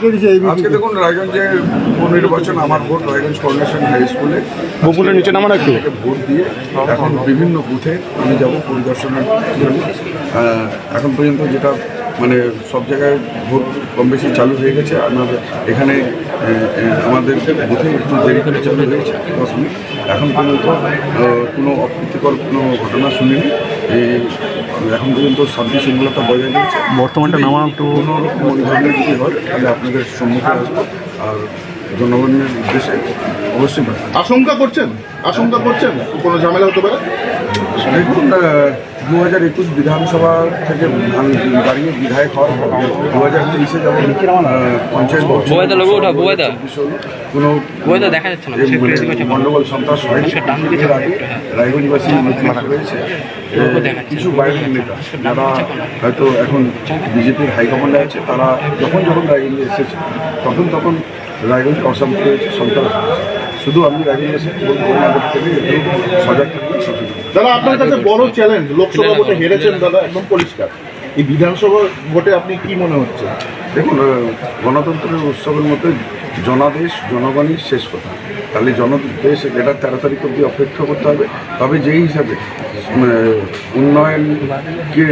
এই আজকে দেখুন রায়গঞ্জে উপনির্বাচন আমার ভোট রায়গঞ্জ হাই স্কুলে। বকুলের নিচে একটু। থেকে ভোট দিয়ে এখন বিভিন্ন বুথে আমি যাব পরিদর্শনের জন্য। এখন পর্যন্ত যেটা মানে সব জায়গায় ভোট কম বেশি চালু হয়ে গেছে। আমাদের এখানে আমাদের বুথে একটু দেরি করে চালু হয়েছে দশ মিনিট। এখন পর্যন্ত কোনো অপ্রীতিকর কোনো ঘটনা শুনিনি। এই এখন পর্যন্ত শান্তি শৃঙ্খলাটা বজায় রয়েছে বর্তমানটা নামা একটু কোনো রকম ধরনের যদি হয় তাহলে আপনাদের সম্মুখে আসব। আর জনগণের উদ্দেশ্যে অবশ্যই আশঙ্কা করছেন? আশঙ্কা করছেন? কোনো ঝামেলা হতে পারে? দেখুন দু হাজার একুশ বিধানসভা থেকে আমি দাঁড়িয়ে বিধায়ক হওয়ার পর দু হাজার তেইশে যখন আহ, পঞ্চায়েত। কোনো। গন্ডগোল সন্ত্রাস হয়নি। এর আগে রায়গঞ্জবাসী রয়েছে। এ, কিছু বাইরের নেতা যারা হয়তো এখন বিজেপির হাইকমান্ডে আছে তারা যখন যখন রায়গঞ্জে এসেছে তখন তখন রায়গঞ্জ অশান্তি হয়েছে। সন্ত্রাস শুধু আমি একটু সজাগ দাদা আপনার কাছে বড় চ্যালেঞ্জ লোকসভা ভোটে হেরেছেন দাদা একদম পরিষ্কার। এই বিধানসভা ভোটে আপনি কি মনে হচ্ছে? দেখুন গণতন্ত্রের উৎসবের মতো জনাদেশ জনগণই শেষ কথা। তাহলে জনদেশ এটা তেরো তারিখ অব্দি অপেক্ষা করতে হবে তবে যেই হিসাবে উন্নয়নকে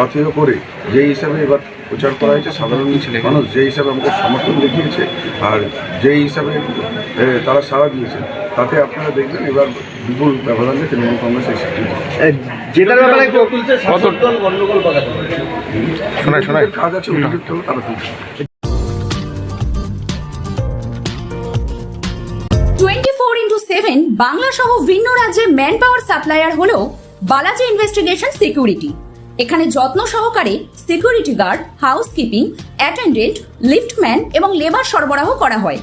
পাথেয় করে যেই হিসাবে এবার প্রচার করা হয়েছে সাধারণ মানুষ যে হিসাবে আমাদের সমর্থন দেখিয়েছে আর যেই হিসাবে তারা সাড়া দিয়েছে তাতে আপনারা দেখবেন এবার বিপুল ব্যবধানে তৃণমূল কংগ্রেস পাবে। শোনায় শোনায়। কাজ আছে তারা twenty four into seven Bangla সহ ভিন্ন রাজ্যে ম্যান পাওয়ার সাপ্লায়ার হল বালাজি ইনভেস্টিগেশন সিকিউরিটি। এখানে যত্ন সহকারে security guard house keeping attendant liftman এবং লেবার সরবরাহ করা হয়।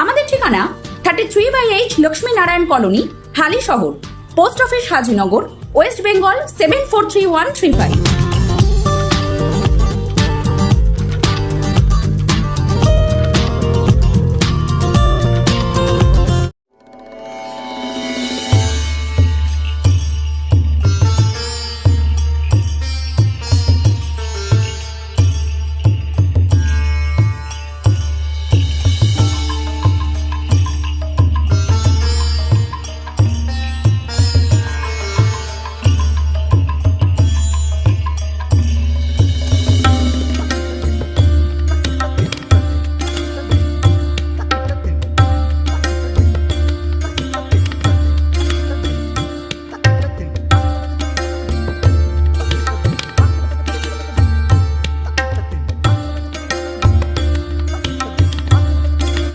আমাদের ঠিকানা thirty three by eight Lakshmi Narayan colony, Halisahar. Post office Hajinagar, west Bengal seven four three one three five